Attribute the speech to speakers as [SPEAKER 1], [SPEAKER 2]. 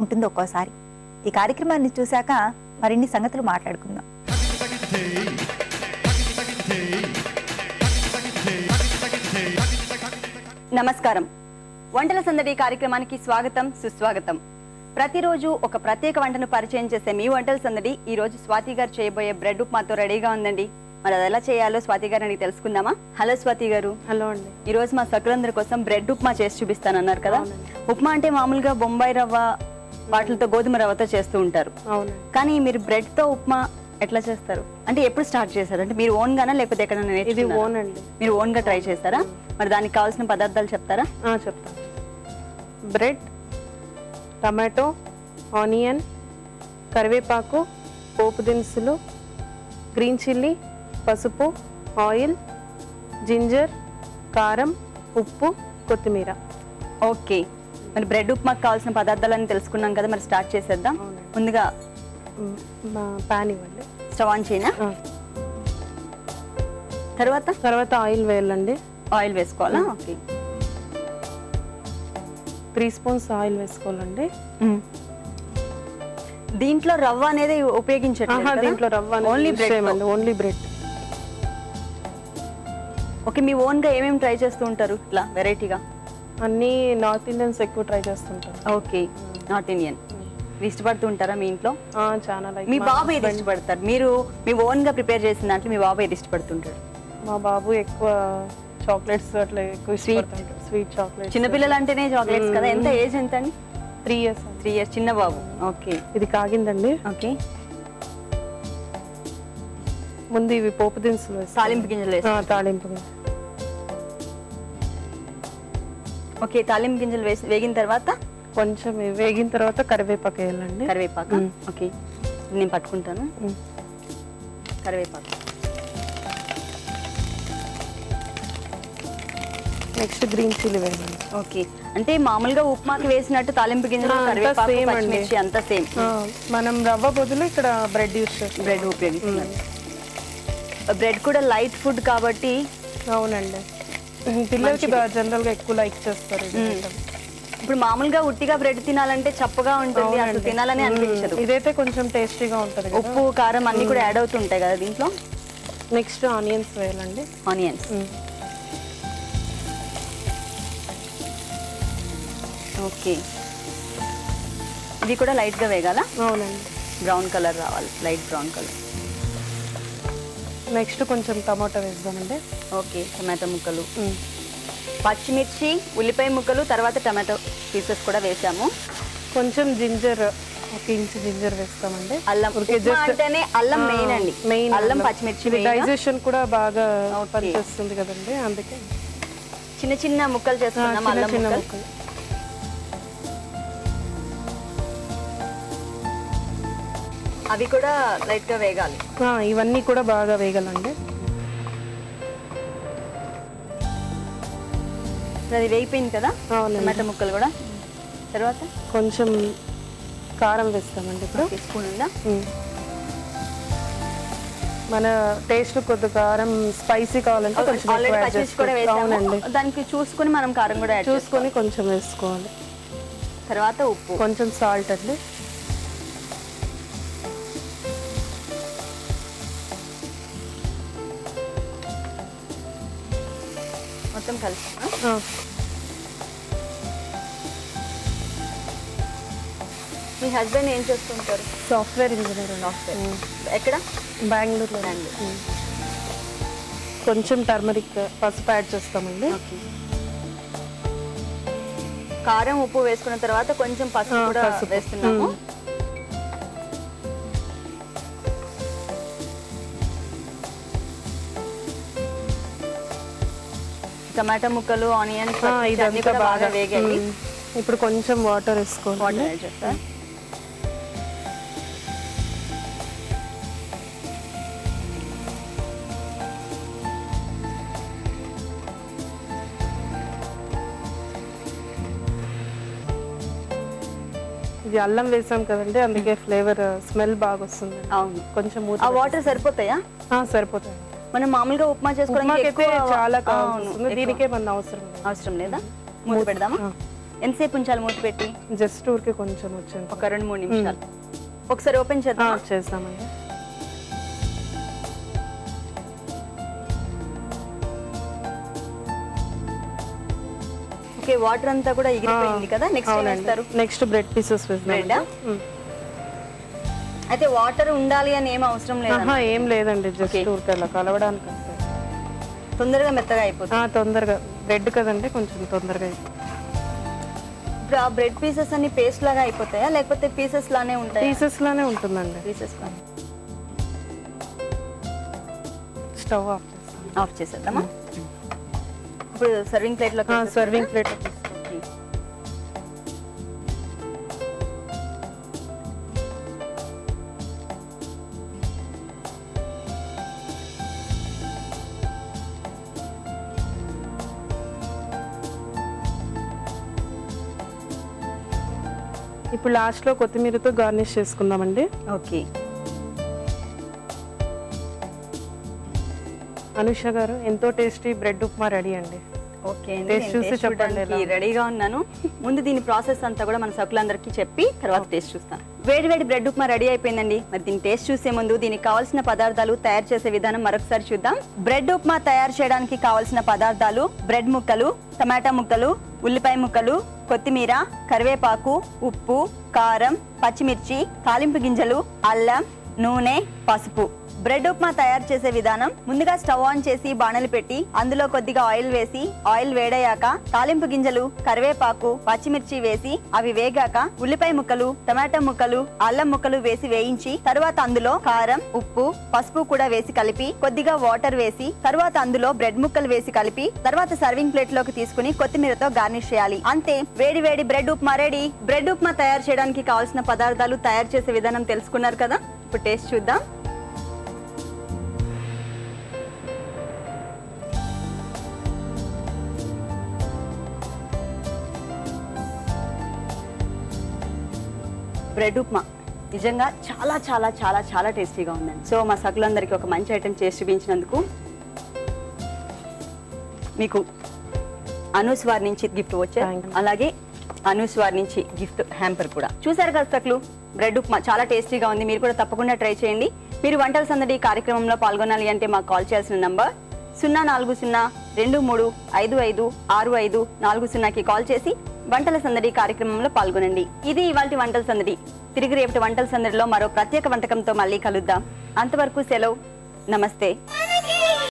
[SPEAKER 1] ఉంటుంది ఒక్కోసారి. ఈ కార్యక్రమాన్ని చూశాక మరిన్ని సంగతులు మాట్లాడుకుందాం.
[SPEAKER 2] నమస్కారం. వంటల సందడి కార్యక్రమానికి స్వాగతం సుస్వాగతం. ప్రతిరోజు ఒక ప్రత్యేక వంటను పరిచయం చేసే మీ వంటల సందడి ఈ రోజు స్వాతి గారు చేయబోయే బ్రెడ్ ఉప్మాతో రెడీగా ఉందండి. మరి అది ఎలా చేయాలో స్వాతి గారు అని తెలుసుకుందామా? హలో స్వాతి గారు.
[SPEAKER 3] హలో అండి.
[SPEAKER 2] ఈ రోజు మా సకులందరి కోసం బ్రెడ్ ఉప్మా చేసి చూపిస్తానన్నారు కదా. ఉప్మా అంటే మామూలుగా బొంబాయి రవ్వ వాటిలతో గోధుమ రవ్వతో చేస్తూ ఉంటారు. కానీ మీరు బ్రెడ్తో ఉప్మా ఎట్లా చేస్తారు? అంటే ఎప్పుడు స్టార్ట్ చేశారు? అంటే మీరు ఓన్ గానా లేకపోతే ఎక్కడైనా
[SPEAKER 3] ఇది? ఓన్ అండి
[SPEAKER 2] మీరు ఓన్గా ట్రై చేస్తారా? మరి దానికి కావాల్సిన పదార్థాలు చెప్తారా?
[SPEAKER 3] ఆ, చెప్తాను బ్రెడ్ టమాటో ఆనియన్ కరివేపాకు పోపు దినుసులు గ్రీన్ చిల్లీ పసుపు ఆయిల్ జింజర్ కారం ఉప్పు కొత్తిమీర.
[SPEAKER 2] ఓకే. మరి బ్రెడ్ ఉప్మాకి కావాల్సిన పదార్థాలని తెలుసుకున్నాం కదా మరి స్టార్ట్ చేసేద్దాం. ముందుగా
[SPEAKER 3] ప్యాన్ ఇవ్వండి.
[SPEAKER 2] స్టవ్ ఆన్ చేయనా? తర్వాత?
[SPEAKER 3] తర్వాత ఆయిల్ వేయాలండి.
[SPEAKER 2] ఆయిల్ వేసుకోవాలా? ఓకే.
[SPEAKER 3] త్రీ స్పూన్స్ ఆయిల్ వేసుకోవాలండి.
[SPEAKER 2] దీంట్లో రవ్వ అనేది ఉపయోగించట్లేదు
[SPEAKER 3] దీంట్లో రవ్వ
[SPEAKER 2] ఓన్లీ బ్రెడ్
[SPEAKER 3] అండి ఓన్లీ బ్రెడ్
[SPEAKER 2] ఓకే మీ ఓన్గా ఏమేమి ట్రై చేస్తూ ఉంటారు? ఇట్లా వెరైటీగా
[SPEAKER 3] అన్నీ నార్త్ ఇండియన్స్ ఎక్కువ ట్రై చేస్తుంటారు.
[SPEAKER 2] Okay north Indian. ఇష్టపడుతూ ఉంటారా మీ ఇంట్లో?
[SPEAKER 3] చాలా లైక్
[SPEAKER 2] మీ బాబు ఏది ఇష్టపడతారు? మీరు మీ ఓన్గా ప్రిపేర్ చేసిన దాంట్లో మీ బాబు ఏది ఇష్టపడుతుంటారు
[SPEAKER 3] మా బాబు ఎక్కువ చాక్లెట్స్ అట్లా ఎక్కువ ఇష్టపడుతుంటాడు. Sweet chocolates.
[SPEAKER 2] చిన్నపిల్లలు అంటేనే చాక్లెట్స్ కదా? ఎంత ఏజ్ ఎంత అండి?
[SPEAKER 3] త్రీ ఇయర్స్
[SPEAKER 2] త్రీ ఇయర్స్ చిన్న బాబు. ఓకే.
[SPEAKER 3] ఇది కాగిందండి.
[SPEAKER 2] ఓకే.
[SPEAKER 3] ముందు ఇవి పోపు దినుసులు.
[SPEAKER 2] తాలింపు గింజలు
[SPEAKER 3] తాలింపు గింజలు.
[SPEAKER 2] ఓకే తాలింపు గింజలు వేసి వేగిన తర్వాత?
[SPEAKER 3] కొంచెం వేగిన తర్వాత కరివేపాకు వేయాలండి.
[SPEAKER 2] కరివేపాకు. ఓకే నేను పట్టుకుంటాను. కరివేపాకు.
[SPEAKER 3] నెక్స్ట్ గ్రీన్ చిల్లీ వేయాలండి.
[SPEAKER 2] ఓకే అంటే మామూలుగా ఉప్మాకి వేసినట్టు తాలింపు గింజలు కరివేపాకు. పచ్చిమిర్చి అంతా సేమ్.
[SPEAKER 3] మనం రవ్వ బదులు ఇక్కడ బ్రెడ్ యూస్ చేస్తాం.
[SPEAKER 2] బ్రెడ్ ఉపయోగిస్తున్నారు. బ్రెడ్ కూడా లైట్ ఫుడ్ కాబట్టి
[SPEAKER 3] అవునండి. పిల్లలకి జనరల్గా ఎక్కువ లైక్ చేస్తారు.
[SPEAKER 2] ఇప్పుడు మామూలుగా ఉట్టిగా బ్రెడ్ తినాలంటే చప్పగా ఉంటుంది అసలు తినాలని అనిపించదు.
[SPEAKER 3] ఇదైతే కొంచెం టేస్టీగా ఉంటది
[SPEAKER 2] ఉప్పు కారం అన్ని కూడా యాడ్ అవుతుంటాయి కదా దీంట్లో?
[SPEAKER 3] నెక్స్ట్ ఆనియన్స్ వేయాలండి.
[SPEAKER 2] ఆనియన్స్. ఓకే. ఇది కూడా లైట్గా వేగాల?
[SPEAKER 3] అవునండి.
[SPEAKER 2] బ్రౌన్ కలర్ రావాలి. Light brown colour.
[SPEAKER 3] నెక్స్ట్ కొంచెం టమాటా వేద్దామండి.
[SPEAKER 2] ఓకే టమాటో ముక్కలు. పచ్చిమిర్చి ఉల్లిపాయ ముక్కలు తర్వాత టమాటో పీసెస్ కూడా వేసాము.
[SPEAKER 3] కొంచెం జింజర్ ఒక ఇంచ్ జింజర్ వేస్తామండి.
[SPEAKER 2] అల్లం అంటేనే అల్లం మెయిన్ అండి.
[SPEAKER 3] మెయిన్
[SPEAKER 2] అల్లం పచ్చిమిర్చి.
[SPEAKER 3] డైజెషన్ కూడా బాగా. పనిచేస్తుంది కదండి అందుకే.
[SPEAKER 2] చిన్న చిన్న ముక్కలు
[SPEAKER 3] చిన్న
[SPEAKER 2] అల్లం ముక్కలు. అవి కూడా లైట్గా వేగాలి
[SPEAKER 3] ఇవన్నీ కూడా బాగా వేగాలండి.
[SPEAKER 2] అది వేగిపోయింది కదా? టమాటో ముక్కలు కూడా? తర్వాత?
[SPEAKER 3] కొంచెం కారం వేస్తామండి ఇప్పుడు.
[SPEAKER 2] స్పూన్ ఉందా.
[SPEAKER 3] మన టేస్ట్ కొద్ది కారం స్పైసీ కావాలంటే కొంచెం అవునండి.
[SPEAKER 2] దానికి చూసుకుని మనం కారం కూడా
[SPEAKER 3] చూసుకొని కొంచెం వేసుకోవాలి.
[SPEAKER 2] తర్వాత ఉప్పు.
[SPEAKER 3] కొంచెం సాల్ట్ అండి.
[SPEAKER 2] మొత్తం కలిసి
[SPEAKER 3] ఆ,
[SPEAKER 2] మీ హస్బెండ్ ఏం చేస్తుంటారు?
[SPEAKER 3] సాఫ్ట్వేర్ ఇంజనీర్ అండి.
[SPEAKER 2] సాఫ్ట్వేర్. ఎక్కడ?
[SPEAKER 3] బెంగళూరులో
[SPEAKER 2] బెంగళూరు.
[SPEAKER 3] మ్మ్. కొంచెం టర్మరిక్ పసుపు యాడ్ చేస్తామండి.
[SPEAKER 2] కారం ఉప్పు వేసుకున్న తర్వాత కొంచెం పసుపు కూడా. వేస్తున్నాము. టమాటా ముక్కలు ఆనియన్స్
[SPEAKER 3] ఇదంతా
[SPEAKER 2] బాగా వేగాయి.
[SPEAKER 3] ఇప్పుడు కొంచెం వాటర్ వేసుకోవాలి.
[SPEAKER 2] వాటర్ యాడ్ చేస్తా.
[SPEAKER 3] ఇది అల్లం వేసాం కదండి అందుకే ఫ్లేవర్ స్మెల్ బాగా వస్తుంది.
[SPEAKER 2] అవును.
[SPEAKER 3] కొంచెం
[SPEAKER 2] వాటర్ సరిపోతాయా?
[SPEAKER 3] ఆ, సరిపోతుంది
[SPEAKER 2] మనం మామూలుగా ఉప్మా చేసుకోవడానికి ఎక్కువ
[SPEAKER 3] చాలా. దీనికే మన అవసరం
[SPEAKER 2] అవసరం లేదా? మూత పెడదామా. ఎంతసేపు ఉంచాలి మూత పెట్టి?
[SPEAKER 3] జస్ట్ ఊరికి కొంచెం వచ్చింది
[SPEAKER 2] ఒక రెండు మూడు నిమిషాలు. ఒకసారి ఓపెన్ చేద్దాం
[SPEAKER 3] చేస్తామండి.
[SPEAKER 2] ఓకే వాటర్ అంతా కూడా ఎగిరిపోయింది కదా? నెక్స్ట్
[SPEAKER 3] నెక్స్ట్ బ్రెడ్ పీసెస్
[SPEAKER 2] ఆ? అయితే వాటర్ ఉండాలి అని ఏం అవసరం లేదు
[SPEAKER 3] ఏం లేదండి జస్ట్
[SPEAKER 2] Okay.
[SPEAKER 3] ఊరికి అలా కలవడానికి.
[SPEAKER 2] తొందరగా మెత్తగా అయిపోతుంది.
[SPEAKER 3] తొందరగా. బ్రెడ్ కదండి కొంచెం తొందరగా అయిపోతుంది.
[SPEAKER 2] ఇప్పుడు ఆ బ్రెడ్ పీసెస్ అన్ని పేస్ట్ లాగా అయిపోతాయా? లేకపోతే పీసెస్ లానే ఉంటాయి?
[SPEAKER 3] పీసెస్ లానే ఉంటుందండి.
[SPEAKER 2] పీసెస్
[SPEAKER 3] స్టవ్ ఆఫ్ చేస్తాం
[SPEAKER 2] ఆఫ్ చేసేద్దామా? ఇప్పుడు సర్వింగ్ ప్లేట్లో
[SPEAKER 3] సర్వింగ్ ప్లేట్ ఇప్పుడు లాస్ట్లో కొత్తిమీరతో గార్నిష్ చేసుకుందామండి.
[SPEAKER 2] ఓకే.
[SPEAKER 3] అనుష గారు ఎంతో టేస్టీ బ్రెడ్ ఉప్మా రెడీ అండి.
[SPEAKER 2] ఓకే
[SPEAKER 3] Taste చూసి చెప్పండి ఎలా
[SPEAKER 2] రెడీగా ఉన్నాను. ముందు దీని ప్రాసెస్ అంతా కూడా మన సకులందరికీ చెప్పి తర్వాత టేస్ట్ చూస్తాను. వేడి వేడి బ్రెడ్ ఉప్మా రెడీ అయిపోయిందండి. మరి దీని టేస్ట్ చూసే ముందు దీనికి కావాల్సిన పదార్థాలు తయారు చేసే విధానం మరొకసారి చూద్దాం. బ్రెడ్ ఉప్మా తయారు చేయడానికి కావాల్సిన పదార్థాలు బ్రెడ్ ముక్కలు టమాటా ముక్కలు ఉల్లిపాయ ముక్కలు కొత్తిమీర కరివేపాకు ఉప్పు కారం పచ్చిమిర్చి తాలింపు గింజలు అల్లం నూనె పసుపు. బ్రెడ్ ఉప్మా తయారు చేసే విధానం ముందుగా స్టవ్ ఆన్ చేసి బాణలు పెట్టి అందులో కొద్దిగా ఆయిల్ వేసి ఆయిల్ వేడయ్యాక తాలింపు గింజలు కరివేపాకు పచ్చిమిర్చి వేసి అవి వేగాక ఉల్లిపాయ ముక్కలు టమాటా ముక్కలు అల్లం ముక్కలు వేసి వేయించి తరువాత అందులో కారం ఉప్పు పసుపు కూడా వేసి కలిపి కొద్దిగా వాటర్ వేసి తరువాత అందులో బ్రెడ్ ముక్కలు వేసి కలిపి తర్వాత సర్వింగ్ ప్లేట్లోకి తీసుకుని కొత్తిమీరతో గార్నిష్ చేయాలి. అంతే వేడి వేడి bread upma ready. Bread upma తయారు చేయడానికి కావాల్సిన పదార్థాలు తయారు చేసే విధానం తెలుసుకున్నారు కదా? ఇప్పుడు టేస్ట్ చూద్దాం. బ్రెడ్ ఉప్మా. నిజంగా చాలా చాలా చాలా చాలా టేస్టీగా ఉందండి. సో మా సకులందరికీ ఒక మంచి ఐటెం చేసి చూపించినందుకు మీకు అనూస్ వారి నుంచి గిఫ్ట్ వచ్చే. అలాగే అనూస్ వారి నుంచి గిఫ్ట్ హ్యాంపర్ కూడా. చూసారు కదా సకులు? బ్రెడ్ ఉప్మా చాలా టేస్టీగా ఉంది. మీరు కూడా తప్పకుండా ట్రై చేయండి. మీరు వంటల సందడి కార్యక్రమంలో పాల్గొనాలి అంటే మాకు కాల్ చేయాల్సిన నంబర్ సున్నా నాలుగు సున్నా రెండు మూడు ఐదు ఐదు ఆరు ఐదు నాలుగు సున్నాకి కాల్ చేసి వంటల సందడి కార్యక్రమంలో పాల్గొనండి. ఇది ఇవాళ వంటల సందడి. తిరిగి రేపటి వంటల సందడిలో మరో ప్రత్యేక వంటకంతో మళ్ళీ కలుద్దాం. అంతవరకు సెలవు. నమస్తే.